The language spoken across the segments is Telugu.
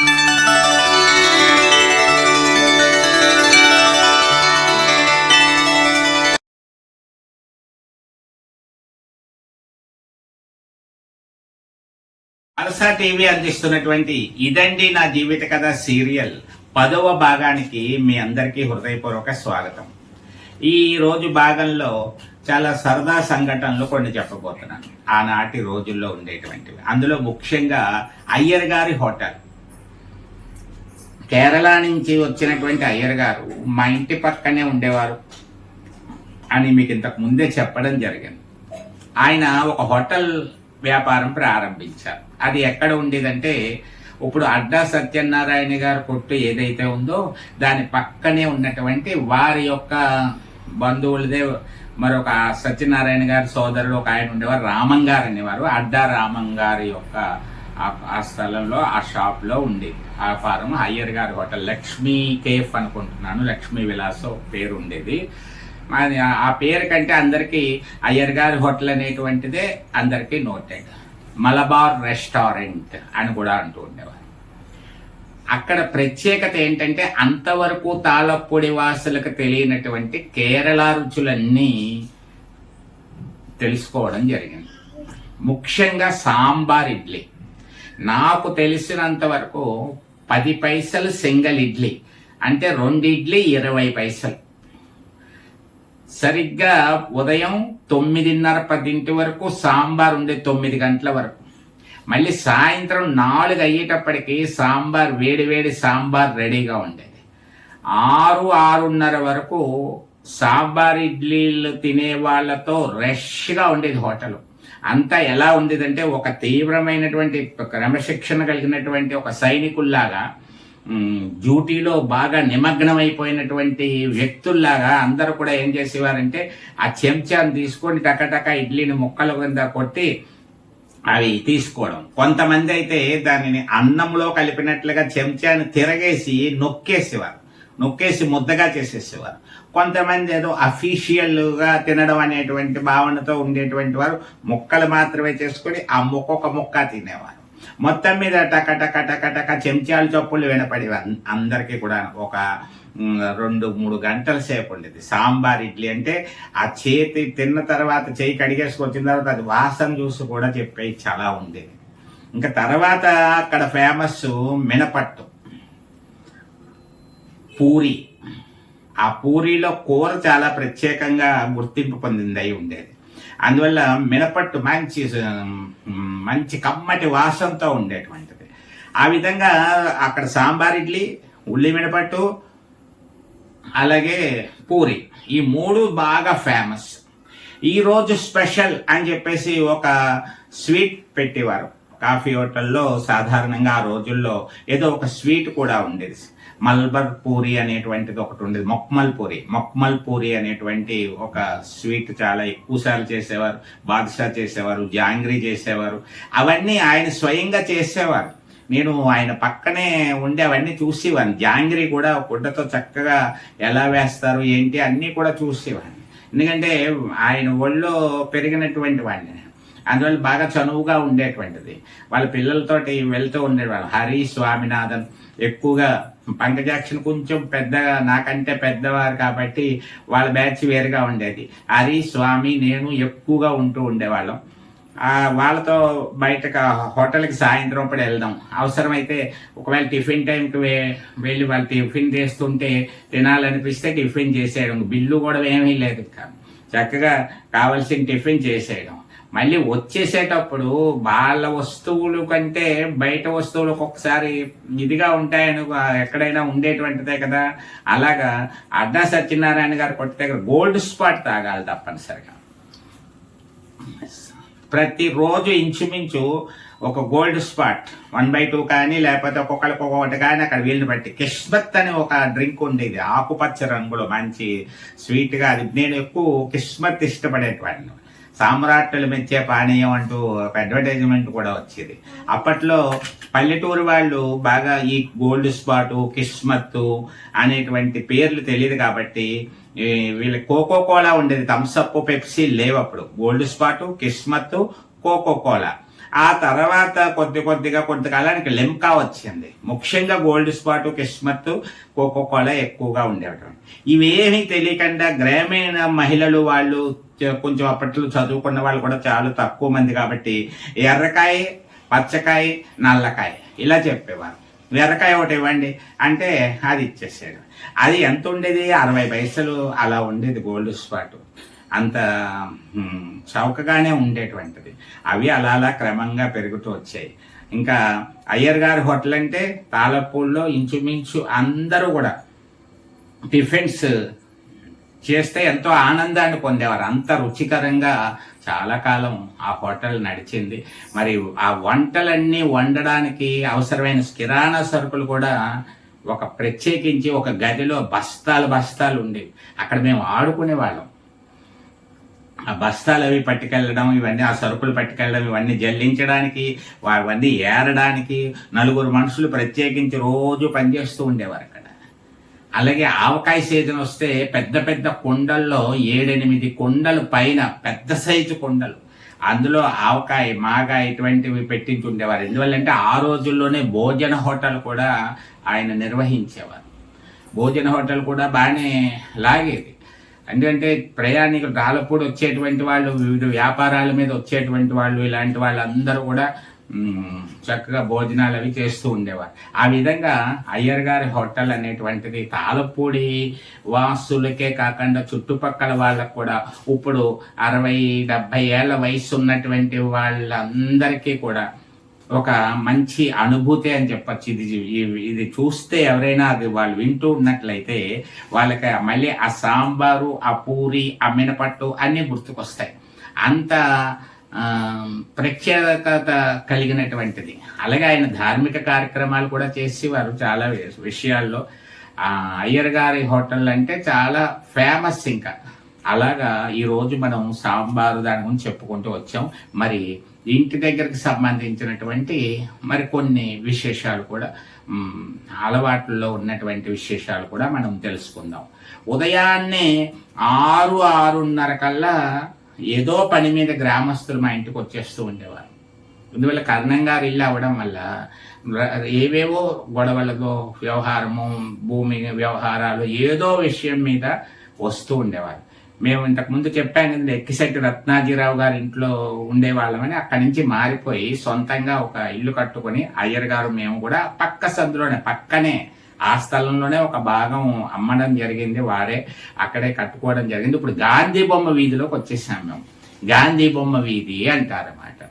అలసా టీవీ అందిస్తున్నటువంటి ఇదండి నా జీవిత కథ సీరియల్ పదవ భాగానికి మీ అందరికీ హృదయపూర్వక స్వాగతం. ఈ రోజు భాగంలో చాలా సరదా సంఘటనలు కొన్ని చెప్పబోతున్నాను. ఆనాటి రోజుల్లో ఉండేటువంటివి. అందులో ముఖ్యంగా అయ్యర్ గారి హోటల్. కేరళ నుంచి వచ్చినటువంటి అయ్యర్ గారు మా ఇంటి పక్కనే ఉండేవారు అని మీకు ఇంతకు ముందే చెప్పడం జరిగింది. ఆయన ఒక హోటల్ వ్యాపారం ప్రారంభించారు. అది ఎక్కడ ఉండేదంటే ఇప్పుడు అడ్డా సత్యనారాయణ గారి కొట్టు ఏదైతే ఉందో దాని పక్కనే ఉన్నటువంటి వారి యొక్క బంధువులదే మరొక సత్యనారాయణ గారి సోదరుడు ఒక ఆయన ఉండేవారు రామం గారు అనేవారు. అడ్డా రామం గారి యొక్క ఆ- ఆ స్థలంలో ఆ షాప్లో ఉండేది ఆ ఫారం అయ్యర్ గారి హోటల్ లక్ష్మీ కేఫ్ అనుకుంటున్నాను. లక్ష్మీ విలాస్ పేరు ఉండేది. ఆ- పేరు కంటే అందరికీ అయ్యర్ గారి హోటల్ అనేటువంటిదే అందరికీ నోటెడ్. మలబార్ రెస్టారెంట్ అని కూడా అంటూ ఉండేవారు. అక్కడ ప్రత్యేకత ఏంటంటే అంతవరకు తాళప్పొడి వాసులకు తెలియనటువంటి కేరళ రుచులన్నీ తెలుసుకోవడం జరిగింది. ముఖ్యంగా సాంబార్ ఇడ్లీ. నాకు తెలిసినంత వరకు పది పైసలు సింగల్ ఇడ్లీ. అంటే రెండు ఇడ్లీ ఇరవై పైసలు. సరిగ్గా ఉదయం తొమ్మిదిన్నర పదింటి వరకు సాంబార్ ఉండే తొమ్మిది గంటల వరకు. మళ్ళీ సాయంత్రం నాలుగు అయ్యేటప్పటికి సాంబార్ వేడి వేడి సాంబార్ రెడీగా ఉండేది. ఆరు ఆరున్నర వరకు సాంబార్ ఇడ్లీలు తినే వాళ్ళతో రష్గా ఉండేది హోటల్. అంతా ఎలా ఉండేదంటే ఒక తీవ్రమైనటువంటి క్రమశిక్షణ కలిగినటువంటి ఒక సైనికుల్లాగా డ్యూటీలో బాగా నిమగ్నమైపోయినటువంటి వ్యక్తుల్లాగా అందరూ కూడా ఏం చేసేవారంటే ఆ చెంచాను తీసుకొని టకటక ఇడ్లీని ముక్కల కింద కొట్టి అవి తీసుకోవడం. కొంతమంది అయితే దానిని అన్నంలో కలిపినట్లుగా చెంచాను తిరగేసి నొక్కేసేవారు. నొక్కేసి ముద్దగా చేసేసేవారు. కొంతమంది ఏదో అఫీషియల్గా తినడం అనేటువంటి భావనతో ఉండేటువంటి వారు ముక్కలు మాత్రమే చేసుకొని ఆ ముక్కొక్క ముక్క తినేవారు. మొత్తం మీద టక టక టక టక చెంచాల చొప్పులు వినపడేవి అందరికీ కూడా ఒక రెండు మూడు గంటల సేపు ఉండేది. సాంబార్ ఇడ్లీ అంటే ఆ చేతి తిన్న తర్వాత చేయి కడిగేసుకొచ్చిన తర్వాత అది వాసన చూసి కూడా చెప్పేది చాలా ఉండేది ఇంకా తర్వాత అక్కడ ఫేమస్ మినపట్టు. పూరి. ఆ పూరిలో కూర చాలా ప్రత్యేకంగా గుర్తింపు పొందింది అయి ఉండేది. అందువల్ల మినపట్టు మంచి మంచి కమ్మటి వాసనతో ఉండేటువంటిది. ఆ విధంగా అక్కడ సాంబార్ ఇడ్లీ ఉల్లి మినపట్టు అలాగే పూరి. ఈ మూడు బాగా ఫేమస్. ఈరోజు స్పెషల్ అని చెప్పేసి ఒక స్వీట్ పెట్టేవారు. కాఫీ హోటల్లో సాధారణంగా ఆ రోజుల్లో ఏదో ఒక స్వీట్ కూడా ఉండేది. మల్బర్ పూరి అనేటువంటిది ఒకటి ఉండేది. మొక్మల్ పూరి. మొక్మల్ పూరి అనేటువంటి ఒక స్వీట్ చాలా ఎక్కువసార్లు చేసేవారు బాదుషా చేసేవారు జాంగ్రీ చేసేవారు. అవన్నీ ఆయన స్వయంగా చేసేవారు. నేను ఆయన పక్కనే ఉండి అవన్నీ చూసేవాడిని జాంగ్రీ కూడా గుడ్డతో చక్కగా ఎలా వేస్తారు ఏంటి అన్నీ కూడా చూసేవాడిని ఎందుకంటే ఆయన ఒళ్ళో పెరిగినటువంటి వాడిని. అందువల్ల బాగా చనువుగా ఉండేటువంటిది. వాళ్ళ పిల్లలతోటి వెళ్తూ ఉండేవాళ్ళు. హరి స్వామినాథన్ ఎక్కువగా పంకజాక్షన్ కొంచెం పెద్దగా నాకంటే పెద్దవారు కాబట్టి వాళ్ళ బ్యాచ్ వేరుగా ఉండేది. హరి స్వామి నేను ఎక్కువగా ఉంటూ ఉండేవాళ్ళం. వాళ్ళతో బయటకు హోటల్కి సాయంత్రం అప్పుడు వెళ్దాం. అవసరమైతే ఒకవేళ టిఫిన్ టైంకి వెళ్ళి వాళ్ళు టిఫిన్ చేస్తుంటే తినాలనిపిస్తే టిఫిన్ చేసేయడం. బిల్లు కూడా ఏమీ లేదు. ఇంకా. చక్కగా కావాల్సిన టిఫిన్ చేసేయడం. మళ్ళీ వచ్చేసేటప్పుడు వాళ్ళ వస్తువులు కంటే బయట వస్తువులు ఒక్కొక్కసారి ఇదిగా ఉంటాయని ఎక్కడైనా ఉండేటువంటిదే కదా. అలాగా అడ్డా సత్యనారాయణ గారు కొట్ట దగ్గర గోల్డ్ స్పాట్ తాగాలి తప్పనిసరిగా. ప్రతిరోజు ఇంచుమించు ఒక Gold Spot one by two కానీ లేకపోతే ఒక్కొక్కరికి ఒక్కొక్కటి కానీ అక్కడ వీళ్ళని బట్టి. కిస్మత్ అని ఒక డ్రింక్ ఉండేది ఆకుపచ్చ రంగులో మంచి స్వీట్గా అది. నేను ఎక్కువ కిస్మత్ ఇష్టపడేటువంటి సామ్రాట్టులు మెచ్చే పానీయం అంటూ ఒక అడ్వర్టైజ్మెంట్ కూడా వచ్చేది. అప్పట్లో పల్లెటూరు వాళ్ళు బాగా ఈ గోల్డ్ స్పాటు కిస్మత్తు అనేటువంటి పేర్లు తెలియదు కాబట్టి వీళ్ళ కోకో కోలా ఉండేది. థమ్స్అప్ పెప్సీ లేవు అప్పుడు Gold Spot Kismat Coca Cola ఆ తర్వాత కొద్ది కొద్దిగా కొంతకాలానికి లెమ్కా వచ్చింది. ముఖ్యంగా Gold Spot Kismat Coca Cola ఎక్కువగా ఉండేవి ఇవేమీ తెలియకుండా గ్రామీణ మహిళలు వాళ్ళు కొంచెం అప్పట్లో చదువుకున్న వాళ్ళు కూడా చాలా తక్కువ మంది కాబట్టి ఎర్రకాయ పచ్చకాయ నల్లకాయ ఇలా చెప్పేవారు. ఎర్రకాయ ఒకటి ఇవ్వండి. అంటే అది ఇచ్చేసాడు అది ఎంత ఉండేది? అరవై పైసలు అలా ఉండేది గోల్డ్ స్పాట్. అంత చౌకగానే ఉండేటువంటిది. అవి అలా అలా క్రమంగా పెరుగుతూ వచ్చాయి. ఇంకా అయ్యర్ గారి హోటల్ అంటే తాళపూల్లో ఇంచుమించు అందరూ కూడా టిఫిన్స్ చేస్తే ఎంతో ఆనందాన్ని పొందేవారు. అంత రుచికరంగా చాలా కాలం ఆ హోటల్ నడిచింది. మరి ఆ వంటలన్నీ వండడానికి అవసరమైన కిరాణా సరుకులు కూడా ఒక ప్రత్యేకించి ఒక గదిలో బస్తాలు బస్తాలు ఉండేవి అక్కడ మేము ఆడుకునే వాళ్ళం. ఆ బస్తాలు అవి పట్టుకెళ్ళడం ఇవన్నీ ఆ సరుకులు పట్టుకెళ్ళడం ఇవన్నీ జల్లించడానికి అవన్నీ ఏరడానికి నలుగురు మనుషులు ప్రత్యేకించి రోజు పనిచేస్తూ ఉండేవారు అక్కడ. అలాగే ఆవకాయ సీజన్ వస్తే పెద్ద పెద్ద కొండల్లో ఏడెనిమిది కుండలు పైన పెద్ద సైజు కుండలు. అందులో ఆవకాయ మాగా ఇటువంటివి పెట్టించి ఉండేవారు ఎందువల్లంటే ఆ రోజుల్లోనే భోజన హోటల్ కూడా ఆయన నిర్వహించేవారు. భోజన హోటల్ కూడా బాగానే లాగేది. ఎందుకంటే ప్రయాణికులు రాలప్పుడు వచ్చేటువంటి వాళ్ళు వివిధ వ్యాపారాల మీద వచ్చేటువంటి వాళ్ళు ఇలాంటి వాళ్ళందరూ కూడా చక్కగా భోజనాలు అవి చేస్తూ ఉండేవారు. ఆ విధంగా అయ్యర్ గారి హోటల్ అనేటువంటిది తాళపూడి వాసులకే కాకుండా చుట్టుపక్కల వాళ్ళకు కూడా ఇప్పుడు అరవై డెబ్బై ఏళ్ళ వయసు ఉన్నటువంటి వాళ్ళందరికీ కూడా ఒక మంచి అనుభూతి అని చెప్పచ్చు. ఇది ఇది- ఇది చూస్తే ఎవరైనా అది వాళ్ళు వింటూ ఉన్నట్లయితే వాళ్ళకి మళ్ళీ ఆ సాంబారు ఆ పూరి ఆ మినపట్టు అన్నీ గుర్తుకొస్తాయి. అంత ప్రఖ్యాత కలిగినటువంటిది. అలాగే ఆయన ధార్మిక కార్యక్రమాలు కూడా చేసేవారు చాలా విషయాల్లో. అయ్యర్ గారి హోటల్ అంటే చాలా ఫేమస్ ఇంకా. అలాగా ఈరోజు మనం సాంబారు దాని గురించి చెప్పుకుంటూ వచ్చాం. మరి ఇంటి దగ్గరికి సంబంధించినటువంటి మరి కొన్ని విశేషాలు కూడా అలవాట్లలో ఉన్నటువంటి విశేషాలు కూడా మనం తెలుసుకుందాం. ఉదయాన్నే ఆరు ఆరున్నర కల్లా ఏదో పని మీద గ్రామస్తులు మా ఇంటికి వచ్చేస్తూ ఉండేవారు. ఇందువల్ల కర్ణం గారు ఇల్లు అవ్వడం వల్ల ఏవేవో గొడవలతో వ్యవహారము భూమి వ్యవహారాలు ఏదో విషయం మీద వస్తూ ఉండేవారు. మేము ఇంతకు ముందు చెప్పాను కదా, ఎక్కిశెట్టి రత్నాజీరావు గారి ఇంట్లో ఉండేవాళ్ళమని అక్కడి నుంచి మారిపోయి సొంతంగా ఒక ఇల్లు కట్టుకొని అయ్యర్ గారు మేము కూడా పక్క సందులోనే పక్కనే ఆ స్థలంలోనే ఒక భాగం అమ్మడం జరిగింది. వారే అక్కడే కట్టుకోవడం జరిగింది. ఇప్పుడు గాంధీ బొమ్మ వీధిలోకి వచ్చేసాం మేము. గాంధీ బొమ్మ వీధి అంటారన్నమాట.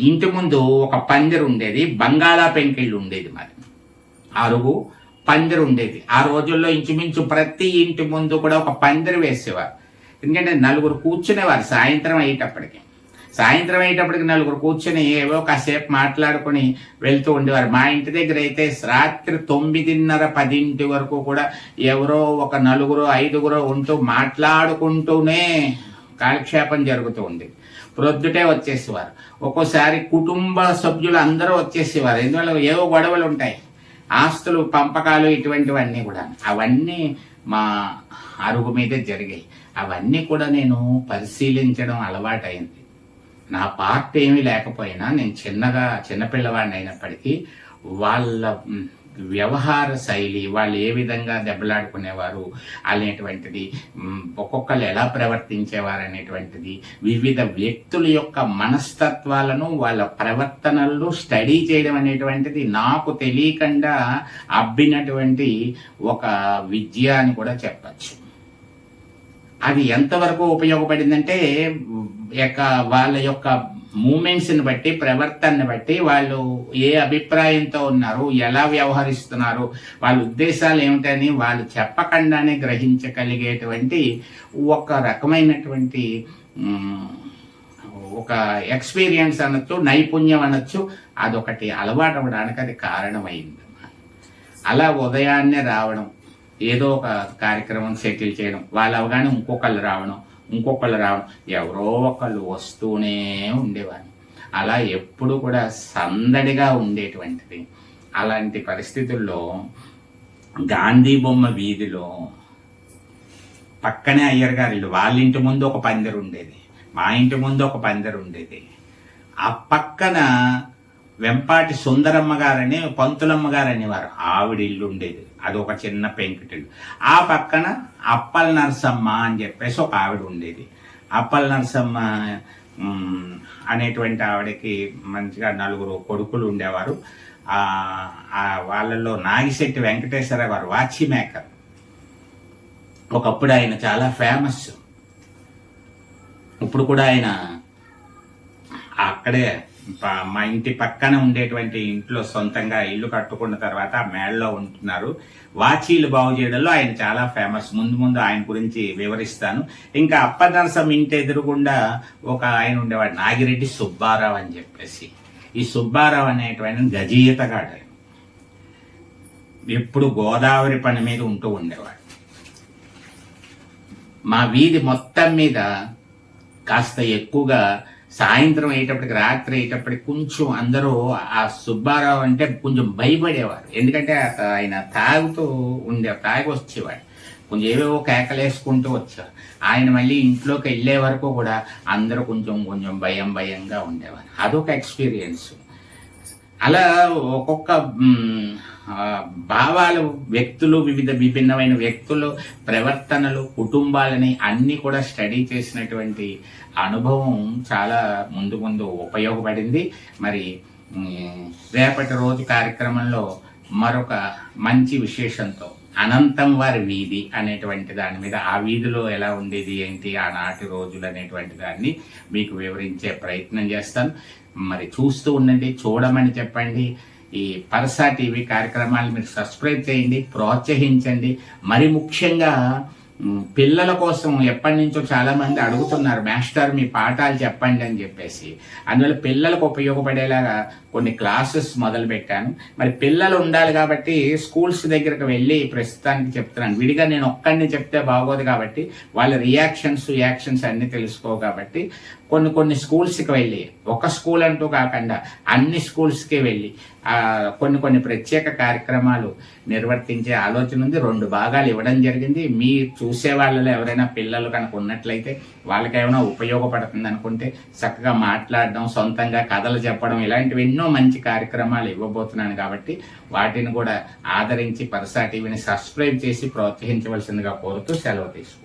ఇంటి ముందు ఒక పందిరు ఉండేది. బంగాళా పెంకిళ్ళు ఉండేది మరి. అరుగు పందిరు ఉండేది. ఆ రోజుల్లో ఇంచుమించు ప్రతి ఇంటి ముందు కూడా ఒక పందిరు వేసేవారు. ఎందుకంటే నలుగురు కూర్చునేవారు సాయంత్రం అయ్యేటప్పటికి. సాయంత్రం అయ్యేటప్పటికి నలుగురు కూర్చొని ఏవో కాసేపు మాట్లాడుకుని వెళ్తూ ఉండేవారు. మా ఇంటి దగ్గర అయితే రాత్రి తొమ్మిదిన్నర పదింటి వరకు కూడా ఎవరో ఒక నలుగురు ఐదుగురు ఉంటూ మాట్లాడుకుంటూనే కాలక్షేపం జరుగుతూ ఉంది. ప్రొద్దుటే వచ్చేసేవారు. ఒక్కోసారి కుటుంబ సభ్యులు అందరూ వచ్చేసేవారు. ఎందువల్ల? ఏవో గొడవలు ఉంటాయి. ఆస్తులు పంపకాలు ఇటువంటివన్నీ కూడా అవన్నీ మా అరుగు మీదే జరిగాయి. అవన్నీ కూడా నేను పరిశీలించడం అలవాటైంది. నా పార్ట్ ఏమీ లేకపోయినా నేను చిన్నగా చిన్నపిల్లవాడిని అయినప్పటికీ వాళ్ళ వ్యవహార శైలి వాళ్ళు ఏ విధంగా దెబ్బలాడుకునేవారు అనేటువంటిది మ్, ఒక్కొక్కరు ఎలా ప్రవర్తించేవారు అనేటువంటిది వివిధ వ్యక్తుల యొక్క మనస్తత్వాలను వాళ్ళ ప్రవర్తనలు స్టడీ చేయడం అనేటువంటిది నాకు తెలియకుండా అబ్బినటువంటి ఒక విద్య అని కూడా చెప్పచ్చు. అది ఎంతవరకు ఉపయోగపడిందంటే యొక్క వాళ్ళ యొక్క మూమెంట్స్ని బట్టి ప్రవర్తనని బట్టి వాళ్ళు ఏ అభిప్రాయంతో ఉన్నారు ఎలా వ్యవహరిస్తున్నారు వాళ్ళ ఉద్దేశాలు ఏమిటని వాళ్ళు చెప్పకుండానే గ్రహించగలిగేటువంటి ఒక రకమైనటువంటి ఒక ఎక్స్పీరియన్స్ అనొచ్చు నైపుణ్యం అనొచ్చు అదొకటి అలవాటు అవ్వడానికి అది కారణమైంది అలా ఉదయాన్నే రావడం ఏదో ఒక కార్యక్రమం సెటిల్ చేయడం. వాళ్ళు అవగానే ఇంకొకళ్ళు రావడం ఇంకొకళ్ళు రావడం. ఎవరో ఒకళ్ళు వస్తూనే ఉండేవారు. అలా ఎప్పుడు కూడా సందడిగా ఉండేటువంటిది. అలాంటి పరిస్థితుల్లో గాంధీ బొమ్మ వీధిలో పక్కనే అయ్యర్ గారు ఇల్లు. వాళ్ళ ఇంటి ముందు ఒక పందిరు ఉండేది. మా ఇంటి ముందు ఒక పందిరు ఉండేది. ఆ పక్కన వెంపాటి సుందరమ్మ గారని పంతులమ్మ గారు అనేవారు ఆవిడ ఇల్లు ఉండేది. అది ఒక చిన్న పెంకుటిల్లు. ఆ పక్కన అప్పల నరసమ్మ అని చెప్పేసి ఒక ఆవిడ ఉండేది. అప్పల నరసమ్మ అనేటువంటి ఆవిడకి మంచిగా నలుగురు కొడుకులు ఉండేవారు. ఆ నాగిశెట్టి వెంకటేశ్వర గారు వాచి మేకర్ ఒకప్పుడు ఆయన చాలా ఫేమస్ ఇప్పుడు కూడా ఆయన అక్కడే మా ఇంటి పక్కన ఉండేటువంటి ఇంట్లో సొంతంగా ఇల్లు కట్టుకున్న తర్వాత మేడలో ఉంటున్నారు. వాచీలు బాగు చేయడంలో ఆయన చాలా ఫేమస్. ముందు ముందు ఆయన గురించి వివరిస్తాను. ఇంకా అప్పనరసం ఇంటి ఎదురుగుండా ఒక ఆయన ఉండేవాడు నాగిరెడ్డి సుబ్బారావు అని చెప్పేసి. ఈ సుబ్బారావు అనేటువంటి గజీయతగాడు ఎప్పుడు గోదావరి పని మీద ఉంటూ ఉండేవాడు. మా వీధి మొత్తం మీద కాస్త ఎక్కువగా సాయంత్రం అయ్యేటప్పటికి రాత్రి అయ్యేటప్పటికి కొంచెం అందరూ ఆ సుబ్బారావు అంటే కొంచెం భయపడేవారు. ఎందుకంటే అత- ఆయన తాగుతూ ఉండే తాగి వచ్చేవాడు. కొంచెం ఏవేవో కేకలేసుకుంటూ వచ్చారు. ఆయన మళ్ళీ ఇంట్లోకి వెళ్ళే వరకు కూడా అందరూ కొంచెం కొంచెం భయం భయంగా ఉండేవారు. అదొక ఎక్స్పీరియన్స్. అలా ఒక్కొక్క భావాలు వ్యక్తులు వివిధ విభిన్నమైన వ్యక్తులు ప్రవర్తనలు కుటుంబాలని అన్నీ కూడా స్టడీ చేసినటువంటి అనుభవం చాలా ముందు ముందు ఉపయోగపడింది. మరి రేపటి రోజు కార్యక్రమంలో మరొక మంచి విశేషంతో అనంతం వారి వీధి అనేటువంటి దాని మీద ఆ వీధిలో ఎలా ఉండేది ఏంటి ఆనాటి రోజులు అనేటువంటి దాన్ని మీకు వివరించే ప్రయత్నం చేస్తాను. మరి చూస్తూ ఉండండి చూడమని చెప్పండి. ఈ పరసా టీవీ కార్యక్రమాలు మీరు సబ్స్క్రైబ్ చేయండి ప్రోత్సహించండి. మరి ముఖ్యంగా పిల్లల కోసం ఎప్పటి నుంచో చాలా మంది అడుగుతున్నారు మాస్టర్ మీ పాఠాలు చెప్పండి అని చెప్పేసి. అందువల్ల పిల్లలకు ఉపయోగపడేలాగా కొన్ని క్లాసెస్ మొదలు పెట్టాను మరి పిల్లలు ఉండాలి కాబట్టి స్కూల్స్ దగ్గరకు వెళ్ళి ప్రస్తుతానికి చెప్తున్నాను. విడిగా నేను ఒక్కడిని చెప్తే బాగోదు కాబట్టి వాళ్ళ రియాక్షన్స్ యాక్షన్స్ అన్ని తెలుసుకో కాబట్టి కొన్ని కొన్ని స్కూల్స్కి వెళ్ళి ఒక స్కూల్ అంటూ కాకుండా అన్ని స్కూల్స్కి వెళ్ళి కొన్ని కొన్ని ప్రత్యేక కార్యక్రమాలు నిర్వర్తించే ఆలోచన ఉంది. రెండు భాగాలు ఇవ్వడం జరిగింది. మీ చూసే వాళ్ళలో ఎవరైనా పిల్లలు కనుక ఉన్నట్లయితే వాళ్ళకేమైనా ఉపయోగపడుతుంది అనుకుంటే చక్కగా మాట్లాడడం సొంతంగా కథలు చెప్పడం ఇలాంటివి ఎన్నో మంచి కార్యక్రమాలు ఇవ్వబోతున్నాను కాబట్టి వాటిని కూడా ఆదరించి పరసా టీవీని సబ్స్క్రైబ్ చేసి ప్రోత్సహించవలసిందిగా కోరుతూ సెలవు తీసుకుంటాను